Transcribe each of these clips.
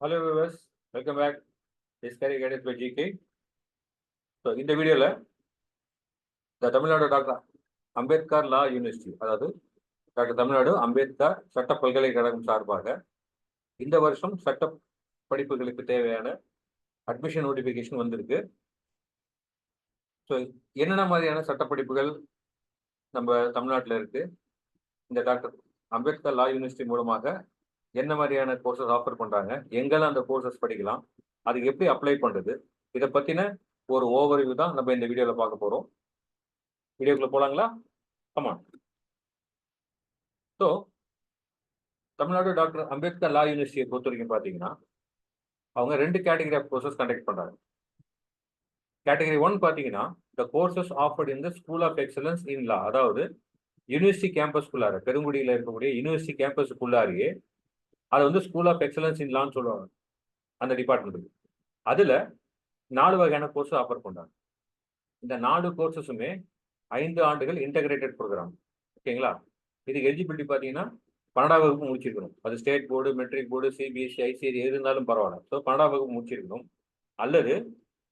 Hello viewers welcome back discovery guidance by GK so இந்த வீடியோவில் இந்த Tamil Nadu doctor Ambedkar law university அதாவது doctor Tamil Nadu Ambedkar சட்ட பல்கலைக்கழகம் சார்பாக இந்த வருஷம் சட்ட படிப்புகளுக்கு தேவையான அட்மிஷன் நோட்டிஃபிகேஷன் வந்திருக்கு. ஸோ என்னென்ன மாதிரியான சட்ட படிப்புகள் நம்ம தமிழ்நாட்டில் இருக்குது இந்த டாக்டர் அம்பேத்கர் லா யூனிவர்சிட்டி மூலமாக என்ன மாதிரியான கோர்சஸ் ஆஃபர் பண்றாங்க எங்கெல்லாம் அந்த கோர்சஸ் படிக்கலாம் அதுக்கு எப்படி அப்ளை பண்றது இதை பத்தின ஒரு ஓவர்வியூ தான் நம்ம இந்த வீடியோவில் பார்க்க போகிறோம் வீடியோக்குள்ள போகலாங்களா ஆமா so Tamil Nadu doctor Ambedkar law யூனிவர்சிட்டியை பொறுத்த வரைக்கும் பார்த்தீங்கன்னா அவங்க ரெண்டு கேட்டகரி ஆஃப் கோர்சஸ் கண்டக்ட் பண்ணுறாங்க கேட்டகரி ஒன் பார்த்தீங்கன்னா the courses offered in the school of excellence in law அதாவது யூனிவர்சிட்டி கேம்பஸ்குள்ளார பெருங்குடியில் இருக்கக்கூடிய யூனிவர்சிட்டி கேம்பஸுக்குள்ளாரியே அது வந்து ஸ்கூல் ஆஃப் எக்ஸலன்ஸ் இன் லான்னு சொல்லுவாங்க. அந்த டிபார்ட்மெண்ட்டுக்கு அதில் நாலு வகையான கோர்ஸ் ஆஃபர் பண்ணுறாங்க இந்த நாலு கோர்சஸுமே ஐந்து ஆண்டுகள் இன்டகிரேட்டட் ப்ரோக்ராம் ஓகேங்களா? இதுக்கு எலிஜிபிலிட்டி பார்த்தீங்கன்னா பன்னெண்டாம் வகுப்பு முடிச்சிருக்கணும். அது state board matric board CBSE ICSE எது இருந்தாலும் பரவாயில்ல. ஸோ பன்னெண்டாம் வகுப்பு முடிச்சிருக்கணும். அல்லது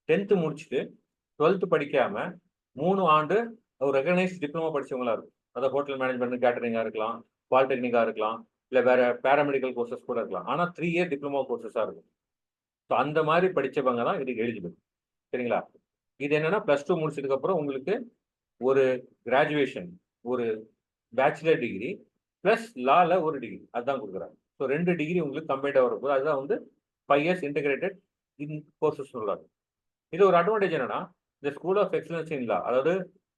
டென்த்து முடிச்சுட்டு டுவெல்த்து படிக்காமல் மூணு ஆண்டு ஒரு ரெகனைஸ் டிப்ளமோ படிச்சவங்களா இருக்கும். அதாவது ஹோட்டல் மேனேஜ்மெண்ட் கேட்டரிங்காக இருக்கலாம் பாலிடெக்னிக்காக இருக்கலாம் இல்லை வேற பேராமெடிக்கல் கோர்சஸ் கூட இருக்கலாம். ஆனால் த்ரீ இயர் டிப்ளமோ கோர்சஸாக இருக்கும். ஸோ அந்த மாதிரி படித்தவங்க தான் இதுக்கு எலிஜிபிள் சரிங்களா? இது என்னன்னா ப்ளஸ் டூ முடிச்சதுக்கு அப்புறம் உங்களுக்கு ஒரு கிராஜுவேஷன் ஒரு பேச்சுலர் டிகிரி ப்ளஸ் லால ஒரு டிகிரி அதுதான் கொடுக்குறாங்க. ஸோ ரெண்டு டிகிரி உங்களுக்கு கம்பைண்டாக வரப்போது அதுதான் வந்து five years integrated in courses சொல்கிறாங்க இது ஒரு அட்வான்டேஜ் என்னன்னா இந்த school of excellence in law அதாவது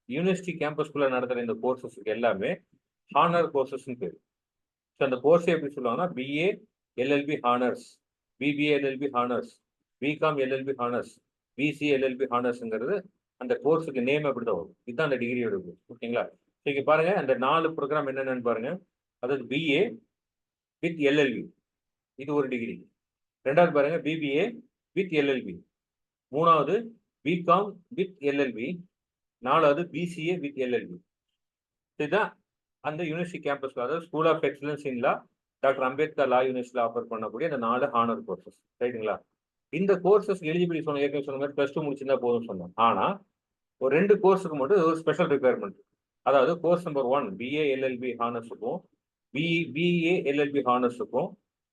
யூனிவர்சிட்டி கேம்பஸ்குள்ளே நடத்துகிற இந்த கோர்சஸ்க்கு எல்லாமே ஹானர் கோர்சஸ்ன்னு பேர். ஸோ அந்த கோர்ஸ் எப்படி சொல்லுவாங்கன்னா BA LLB honours BBA LLB honours BCom LLB honours BC LLB ஹானர்ஸுங்கிறது அந்த கோர்ஸுக்கு நேம் அப்படி தான் வரும். இதுதான் அந்த டிகிரியோட கோர்ஸ் ஓகேங்களா? ஸோ இங்கே பாருங்கள் அந்த நாலு ப்ரோக்ராம் என்னென்னு பாருங்கள் அதாவது பிஏ வித் எல்எல்பி இது ஒரு டிகிரி ரெண்டாவது பாருங்கள் பிபிஏ வித் எல்எல்பி மூணாவது பிகாம் வித் எல்எல்பி நாலாவது பிசிஏ வித் எல்எல்பி இதுதான் அந்த யூனிவர்சிட்டி கேம்பஸ்ல அதாவது school of excellence in law doctor Ambedkar law யூனிவர்சிட்டியில் ஆஃபர் பண்ணக்கூடிய அந்த நாலு ஹானர் கோர்சஸ் ரைட்டுங்களா? இந்த கோர்சஸ் எலிஜிபிலிட்டி சொன்ன ஏற்கனவே சொன்ன மாதிரி ப்ளஸ் டூ முடிச்சிருந்தா போதும் சொன்னோம் ஆனால் ஒரு ரெண்டு கோர்ஸுக்கு மட்டும் ஒரு ஸ்பெஷல் ரிக்குயர்மெண்ட் அதாவது course number one BA LLB ஹானர்ஸுக்கும் B BA LLB ஹானர்ஸுக்கும்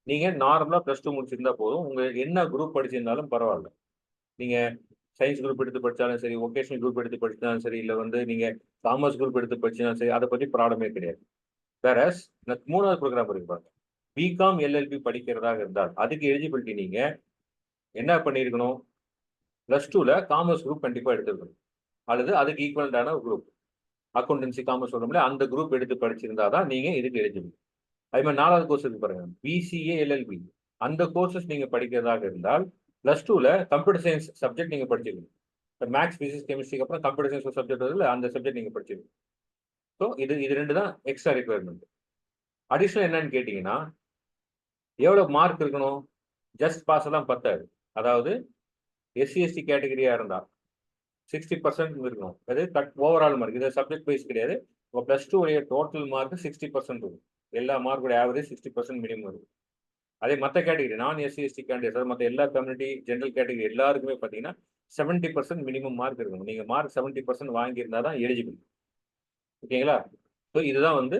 நீங்கள் நார்மலாக ப்ளஸ் டூ முடிச்சிருந்தா போதும். உங்கள் என்ன குரூப் படிச்சிருந்தாலும் பரவாயில்ல. நீங்கள் சயின்ஸ் குரூப் எடுத்து படித்தாலும் சரி ஒகேஷனல் குரூப் எடுத்து படித்தாலும் சரி இல்லை வந்து நீங்கள் காமர்ஸ் குரூப் எடுத்து படிச்சாலும் சரி அதை பற்றி ப்ராப்ளமே கிடையாது. வேற மூணாவது ப்ரோக்ராம் இருக்கு பாருங்க. பிகாம் எல்எல்பி படிக்கிறதாக இருந்தால் அதுக்கு எலிஜிபிலிட்டி நீங்கள் என்ன பண்ணியிருக்கணும் ப்ளஸ் டூவில் காமர்ஸ் குரூப் கண்டிப்பாக எடுத்துருக்கணும். அல்லது அதுக்கு ஈக்குவலண்டான குரூப் அக்கௌண்டன்சி காமர்ஸ் சொல்றோம்ல அந்த குரூப் எடுத்து படிச்சிருந்தா தான் நீங்கள் இதுக்கு எலிஜிபிள் அதே மாதிரி நாலாவது கோர்ஸ் இருக்கு பாருங்க. பிசிஏ எல்எல்பி அந்த கோர்சஸ் நீங்கள் படிக்கிறதாக இருந்தால் ப்ளஸ் டூல கம்ப்யூட்டர் சயின்ஸ் சப்ஜெக்ட் நீங்கள் படிச்சிருக்கணும். இப்போ மேக்ஸ் ஃபிசிக்ஸ் கெமிஸ்ட்ரிக்கு அப்புறம் கம்ப்யூட்டர் சயின்ஸ் சப்ஜெக்ட் வருதுல அந்த சப்ஜெக்ட் நீங்கள் படிச்சிருக்கணும். ஸோ இது இது ரெண்டு தான் எக்ஸ்ட்ரா ரிக்குவயர்மெண்ட் அடிஷ்னல் என்னன்னு கேட்டிங்கன்னா எவ்வளோ மார்க் இருக்கணும்? ஜஸ்ட் பாஸ் எல்லாம் பத்தாது. அதாவது எஸ்சிஎஸ்டி கேட்டகரியாக இருந்தால் சிக்ஸ்டி பர்சன்ட் இருக்கணும். அது கட் ஓவரால் மார்க் இது சப்ஜெக்ட் வைஸ் கிடையாது. இப்போ ப்ளஸ் டூ உடைய டோட்டல் மார்க் சிக்ஸ்டி பர்சன்ட் இருக்கும் எல்லா மார்க்கோட ஆவரேஜ் சிக்ஸ்டி பர்சன்ட் மினிமம் இருக்கும் அதே மற்ற கேட்டகரி நான் எஸ்சி எஸ்டி கேண்டிடேட் அதாவது மற்ற எல்லா கம்யூனிட்டி ஜென்ரல் கேட்டகரி எல்லாருக்குமே பார்த்தீங்கன்னா செவன்ட்டி பர்சன்ட் மினிமம் மார்க் இருக்கணும். நீங்கள் மார்க் செவன்ட்டி பர்சன்ட் வாங்கியிருந்தா தான் எலிஜிபிள் ஓகேங்களா? ஸோ இதுதான் வந்து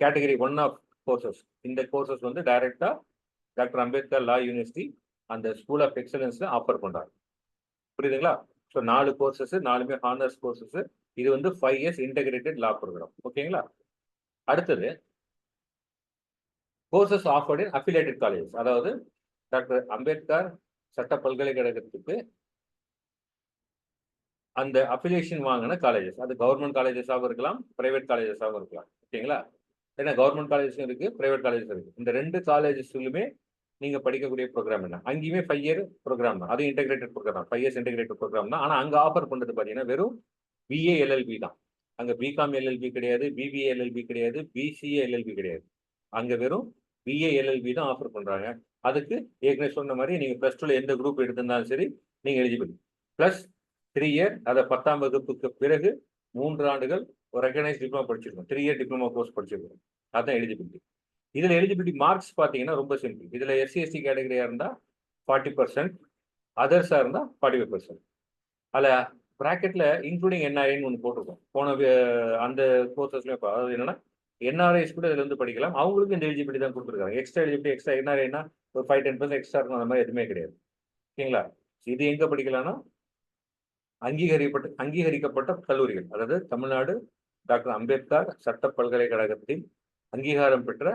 கேட்டகரி ஒன் ஆஃப் கோர்சஸ் இந்த கோர்சஸ் வந்து டைரெக்டாக டாக்டர் அம்பேத்கர் லா யூனிவர்சிட்டி அந்த ஸ்கூல் ஆஃப் எக்ஸலன்ஸில் ஆஃபர் பண்ணுறாங்க புரியுதுங்களா? ஸோ நாலு கோர்சஸ் நாலுமே ஹானர்ஸ் கோர்சஸ் இது வந்து five years integrated law programme ஓகேங்களா? அடுத்தது courses offered in affiliated colleges அதாவது டாக்டர் அம்பேத்கர் சட்ட பல்கலைக்கழகத்துக்கு அந்த அஃபிலியேஷன் வாங்கின காலேஜஸ் அது கவர்மெண்ட் காலேஜஸாகவும் இருக்கலாம் பிரைவேட் காலேஜஸாகவும் இருக்கலாம். ஓகேங்களா? ஏன்னா கவர்மெண்ட் காலேஜஸும் இருக்குது ப்ரைவேட் காலேஜஸும் இருக்குது இந்த ரெண்டு காலேஜஸ்லுமே நீங்கள் படிக்கக்கூடிய ப்ரோக்ராம் என்ன? அங்கேயுமே ஃபைவ் இயர் ப்ரோக்ராம் தான். அது integrated programme five years integrated programme தான். ஆனால் அங்கே ஆஃபர் பண்ணுறது பார்த்தீங்கன்னா வெறும் பிஏ எல்எல்பி தான். அங்கே பிகாம் எல்எல்பி கிடையாது பிபிஏ எல்எல்பி கிடையாது பிசிஏ எல்எல்பி கிடையாது. அங்கே வெறும் பிஏஎல்எல்பி தான் ஆஃபர் பண்ணுறாங்க அதுக்கு ஏற்கனவே சொன்ன மாதிரி நீங்கள் ப்ளஸ் டூவில் எந்த குரூப் எடுத்திருந்தாலும் சரி நீங்கள் எலிஜிபிள் ப்ளஸ் த்ரீ இயர் அதை பத்தாம் வகுப்புக்கு பிறகு மூன்று ஆண்டுகள் ஒரு ரெகனைஸ் டிப்ளமோ படிச்சிருக்கோம். த்ரீ இயர் டிப்ளமோ கோர்ஸ் படிச்சிருக்கோம். அதுதான் எலிஜிபிலிட்டி இதில் எலிஜிபிலிட்டி மார்க்ஸ் பார்த்தீங்கன்னா ரொம்ப சிம்பிள் இதில் எஸ்சி எஸ்டி இருந்தால் ஃபார்ட்டி பர்சன்ட் அதர்ஸாக இருந்தால் ஃபார்ட்டி ஃபைவ் பர்சன்ட் அதில் ப்ராக்கெட்டில் இன்க்ளூடிங் என்ஆர்ஐன்னு ஒன்று போட்டிருக்கோம். போன அந்த கோர்சஸ்லயும் இப்போ அதாவது என்னென்னா என்ஆர்ஐஸ் கூட இதுல இருந்து படிக்கலாம். அவங்களுக்கு இந்த எலிஜிபிலிட்டி தான் கொடுத்துருக்காங்க. எக்ஸ்ட்ரா எலிஜிபிலிட்டி எக்ஸ்ட்ரா என்ஆர்ஐனா ஒரு ஃபைவ் டென் பர்சன்ட் எக்ஸ்ட்ரா இருக்கும் அந்த மாதிரி எதுவுமே கிடையாது. ஓகேங்களா? இது எங்க படிக்கலாம்னா அங்கீகரிக்கப்பட்ட அங்கீகரிக்கப்பட்ட கல்லூரிகள். அதாவது தமிழ்நாடு டாக்டர் அம்பேத்கர் சட்ட பல்கலைக்கழகத்தின் அங்கீகாரம் பெற்ற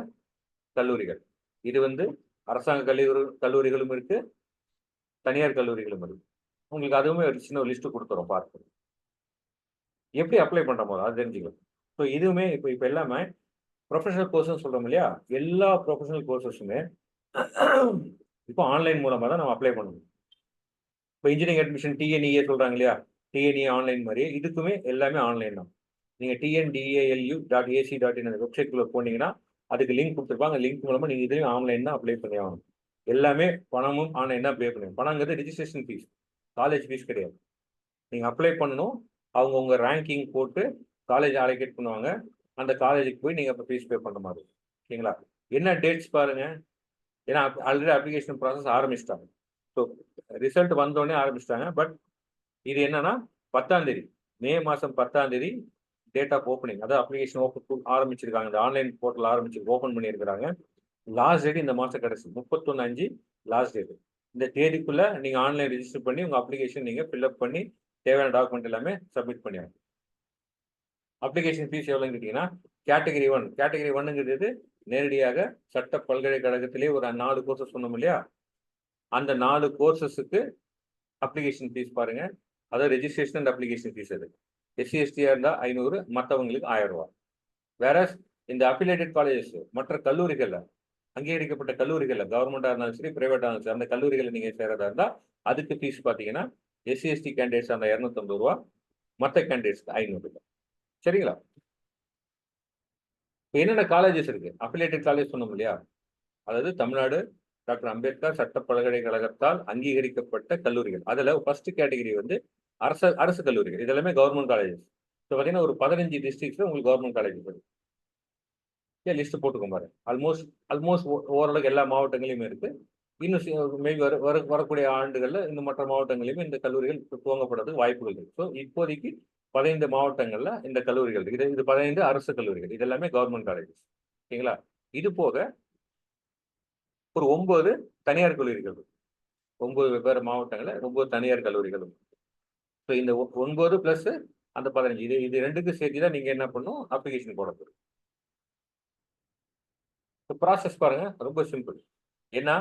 கல்லூரிகள். இது வந்து அரசாங்க கல்லூரி கல்லூரிகளும் இருக்கு. தனியார் கல்லூரிகளும் இருக்கு. உங்களுக்கு அதுவுமே ஒரு சின்ன லிஸ்ட் கொடுத்துறோம் பார்த்து. எப்படி அப்ளை பண்ற போது அது தெரிஞ்சுக்கலாம். ஸோ இதுவுமே இப்போ இப்போ எல்லாமே ப்ரொஃபஷனல் கோர்ஸ்னு சொல்கிறோம் இல்லையா? எல்லா ப்ரொஃபஷனல் கோர்சஸுமே இப்போ ஆன்லைன் மூலமாக தான் நம்ம அப்ளை பண்ணணும். இப்போ இன்ஜினியரிங் அட்மிஷன் டிஎன்இஏ சொல்கிறாங்க இல்லையா? டிஎன்இஏ ஆன்லைன் மாதிரி இதுக்குமே எல்லாமே ஆன்லைன் தான். நீங்கள் TNDALU dot AC dot in அந்த வெப்சைட்குள்ளே போனீங்கன்னா அதுக்கு லிங்க் கொடுத்துருப்பாங்க. லிங்க் மூலமாக நீங்கள் இதையும் ஆன்லைன் தான் அப்ளை பண்ணி ஆகணும். எல்லாமே பணமும் ஆன்லைன் தான் அப்ளை பண்ணுங்க பணங்கிறது ரிஜிஸ்ட்ரேஷன் ஃபீஸ் காலேஜ் ஃபீஸ் கிடையாது. நீங்கள் அப்ளை பண்ணணும். அவங்க உங்கள் ரேங்கிங் போட்டு காலேஜ் அலோகேட் பண்ணுவாங்க. அந்த காலேஜுக்கு போய் நீங்கள் இப்போ ஃபீஸ் பே பண்ணுற மாதிரி. ஓகேங்களா என்ன டேட்ஸ் பாருங்கள் ஏன்னா ஆல்ரெடி அப்ளிகேஷன் ப்ராசஸ் ஆரம்பிச்சிட்டாங்க. ஸோ ரிசல்ட் வந்தோடனே ஆரம்பிச்சிட்டாங்க. பட் இது என்னன்னா பத்தாந்தேதி மே மாதம் பத்தாந்தேதி டேட் ஆஃப் ஓப்பனிங் அதாவது அப்ளிகேஷன் ஓப்பன் ஆரம்பிச்சிருக்காங்க. இந்த ஆன்லைன் போர்ட்டல் ஆரம்பிச்சு ஓப்பன் பண்ணியிருக்கிறாங்க. லாஸ்ட் டேட் இந்த மாதம் கடைசி முப்பத்தொன்னு அஞ்சு லாஸ்ட் டேட் இந்த தேதிக்குள்ளே நீங்கள் ஆன்லைன் ரிஜிஸ்டர் பண்ணி உங்கள் அப்ளிகேஷன் நீங்கள் ஃபில்அப் பண்ணி தேவையான டாக்குமெண்ட் எல்லாமே சப்மிட் பண்ணியாங்க அப்ளிகேஷன் ஃபீஸ் எவ்வளோன்னு கேட்டீங்கன்னா கேட்டகரி ஒன் கேட்டகரி ஒன்னுங்கிறது நேரடியாக சட்ட பல்கலைக்கழகத்திலே ஒரு நாலு கோர்சஸ் சொன்னோம் இல்லையா? அந்த நாலு கோர்சஸுக்கு அப்ளிகேஷன் ஃபீஸ் பாருங்கள் அதாவது ரெஜிஸ்ட்ரேஷன் அண்ட் அப்ளிகேஷன் ஃபீஸ் அது. எஸ்சி எஸ்டியாக இருந்தால் ஐநூறு மற்றவங்களுக்கு ஆயிரம் ரூபா வேற இந்த அஃபிலேட்டட் காலேஜஸ் மற்ற கல்லூரிகளில் அங்கீகரிக்கப்பட்ட கல்லூரிகளில் கவர்மெண்ட்டாக இருந்தாலும் சரி ப்ரைவேட்டாக இருந்தாலும் சரி அந்த கல்லூரிகளில் நீங்கள் சேரதா இருந்தால் அதுக்கு ஃபீஸ் பார்த்தீங்கன்னா எஸ்சி எஸ்டி கேண்டிடேட்ஸ் அந்த இரநூத்தம்பது ரூபா மற்ற கேண்டிடேட்ஸ்க்கு ஐநூறு சரிங்களா? என்னென்ன காலேஜஸ் இருக்கு? அஃபிலேட்டட் காலேஜ் சொன்னோம் இல்லையா? அதாவது தமிழ்நாடு டாக்டர் அம்பேத்கர் சட்ட பல்கலைக்கழகத்தால் அங்கீகரிக்கப்பட்ட கல்லூரிகள். அதில் ஃபர்ஸ்ட் கேட்டகரி வந்து அரசு அரசு கல்லூரிகள். இதெல்லாமே கவர்மெண்ட் காலேஜஸ் ஸோ பார்த்தீங்கன்னா ஒரு பதினஞ்சு டிஸ்ட்ரிக்ட்ஸில் உங்களுக்கு கவர்மெண்ட் காலேஜ் இருக்கு. ஏன் லிஸ்ட் போட்டுக்கோங்க பாரு ஆல்மோஸ்ட் ஆல்மோஸ்ட் ஓரளவுக்கு எல்லா மாவட்டங்களையுமே இருக்கு. இன்னும் மேபி வர வர வரக்கூடிய ஆண்டுகள்ல இந்த மற்ற மாவட்டங்களிலுமே இந்த கல்லூரிகள் துவங்கப்படுறதுக்கு வாய்ப்புகள் இருக்கு. ஸோ இப்போதைக்கு பதினைந்து மாவட்டங்கள்ல இந்த கல்லூரிகள் இது இது பதினைந்து அரசு கல்லூரிகள். இது எல்லாமே கவர்மெண்ட் காலேஜஸ் ஓகேங்களா இது போக ஒரு ஒன்பது தனியார் கல்லூரிகள் ஒன்பது வெவ்வேறு மாவட்டங்களில் ஒன்பது தனியார் கல்லூரிகளும் ஸோ இந்த ஒ- ஒன்பது பிளஸ் அந்த பதினஞ்சு. இது இது ரெண்டுக்கும் சேர்த்து தான் நீங்கள் என்ன பண்ணும்? அப்ளிகேஷன் போட இப்போ ப்ராசஸ் பாருங்க. ரொம்ப சிம்பிள் ஏன்னா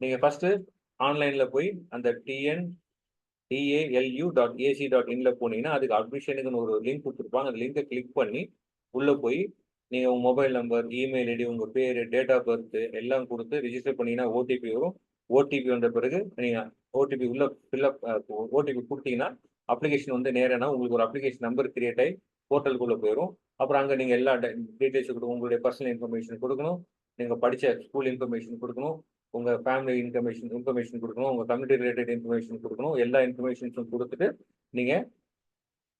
நீங்கள் ஃபர்ஸ்ட் ஆன்லைனில் போய் அந்த TN DALU dot AC dot இன்ல போனீங்கன்னா அதுக்கு அட்மிஷனுக்குன்னு ஒரு லிங்க் கொடுத்துருப்பாங்க. அந்த லிங்கை கிளிக் பண்ணி உள்ள போய் நீங்க உங்க மொபைல் நம்பர் இமெயில் ஐடி உங்க பேர் டேட் ஆஃப் பர்த் எல்லாம் கொடுத்து ரிஜிஸ்டர் பண்ணீங்கன்னா ஓடிபி வரும். ஓடிபி வந்த பிறகு நீங்க ஓடிபி உள்ள ஃபில்அப் ஓடிபி கொடுத்தீங்கன்னா அப்ளிகேஷன் வந்து நேரம்னா உங்களுக்கு ஒரு அப்ளிகேஷன் நம்பர் கிரியேட் ஆகி போர்ட்டலுக்குள்ள போயிடும் அப்புறம் அங்க நீங்க எல்லா டீடைல்ஸ் கொடுக்கணும். உங்களுடைய பர்சனல் இன்ஃபர்மேஷன் கொடுக்கணும். நீங்க படிச்ச ஸ்கூல் இன்ஃபர்மேஷன் கொடுக்கணும். உங்க ஃபேமிலி இன்ஃபர்மேஷன் இன்ஃபர்மேஷன் கொடுக்கணும். உங்க கம்யூனிட்டி ரிலேட்டட் இன்ஃபர்மேஷன் கொடுக்கணும். எல்லா இன்ஃபர்மேஷன்ஸும் கொடுத்துட்டு நீங்க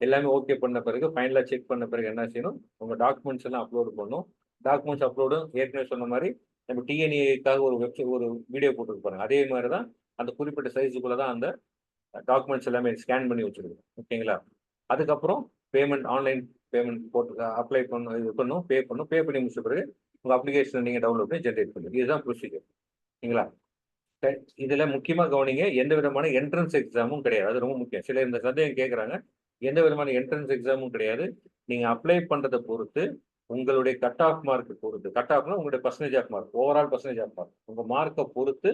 எல்லாமே ஓகே பண்ண பிறகு ஃபைனலாக செக் பண்ண பிறகு என்ன செய்யணும்? உங்க டாக்குமெண்ட்ஸ் எல்லாம் அப்லோடு பண்ணணும். டாக்குமெண்ட்ஸ் அப்லோடு ஏற்கனவே சொன்ன மாதிரி நம்ம டிஎன்ஏக்காக ஒரு வெப்சைட் ஒரு வீடியோ போட்டுருப்பாங்க அதே மாதிரி தான் அந்த குறிப்பிட்ட சைஸுக்குள்ள தான் அந்த டாக்குமெண்ட்ஸ் எல்லாமே ஸ்கேன் பண்ணி வச்சுருக்கோம். ஓகேங்களா? அதுக்கப்புறம் பேமெண்ட் ஆன்லைன் பேமெண்ட் போட்டு அப்ளை பண்ண இது பண்ணும் பே பண்ணணும். பே பண்ணி முடிச்ச பிறகு உங்கள் அப்ளிகேஷன் நீங்கள் டவுன்லோட் பண்ணி ஜென்ரேட் பண்ணுங்க. இதுதான் ப்ரொசீஜர் ஓகேங்களா? இதுல முக்கியமா கவனிங்க எந்த விதமான என்ட்ரன்ஸ் எக்ஸாமும் கிடையாது. அது ரொம்ப முக்கியம். சில இந்த சந்தேகம் கேட்குறாங்க எந்த விதமான என்ட்ரன்ஸ் எக்ஸாமும் கிடையாது. நீங்க அப்ளை பண்றதை பொறுத்து உங்களுடைய கட் ஆஃப் மார்க் பொறுத்து. கட் ஆஃப்னா உங்களுடைய percentage of mark overall percentage of mark உங்க மார்க்கை பொறுத்து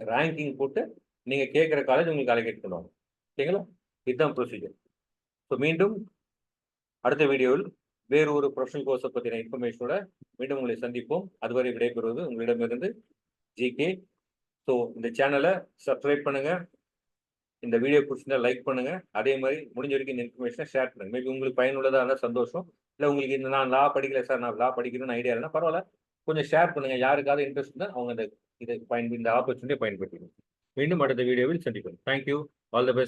ரேங்கிங் போட்டு நீங்க கேட்குற காலேஜ் உங்களுக்கு அலோகேட் பண்ணுவாங்க. ஓகேங்களா? இதுதான் ப்ரொசீஜர் ஸோ மீண்டும் அடுத்த வீடியோவில் வேறு ஒரு ப்ரொஃபஷனல் கோர்ஸை பற்றின இன்ஃபர்மேஷனோட மீண்டும் உங்களை சந்திப்போம். அதுவரை விடைபெறுவது உங்களிடமிருந்து ஜிகே. ஸோ இந்த சேனலை சப்ஸ்கிரைப் பண்ணுங்க. இந்த வீடியோ பிடிச்சிருந்தா லைக் பண்ணுங்க. அதே மாதிரி முடிஞ்ச வரைக்கும் இந்த இன்ஃபர்மேஷனை ஷேர் பண்ணுங்க. மேபி உங்களுக்கு பயனுள்ளதாக இருந்தால் சந்தோஷம். இல்லை உங்களுக்கு இந்த நான் லா படிக்கல சார் நான் லா படிக்கணும்னு ஐடியா இருந்தால் பரவாயில்ல. கொஞ்சம் ஷேர் பண்ணுங்க. யாருக்காவது இன்ட்ரெஸ்ட் இருந்தால் அவங்க இந்த இதை பயன் இந்த ஆப்பர்ச்சுனிட்டியை பயன்படுத்திக்கணும் மீண்டும் அடுத்த வீடியோவில் சந்திப்போம். Thank you all the best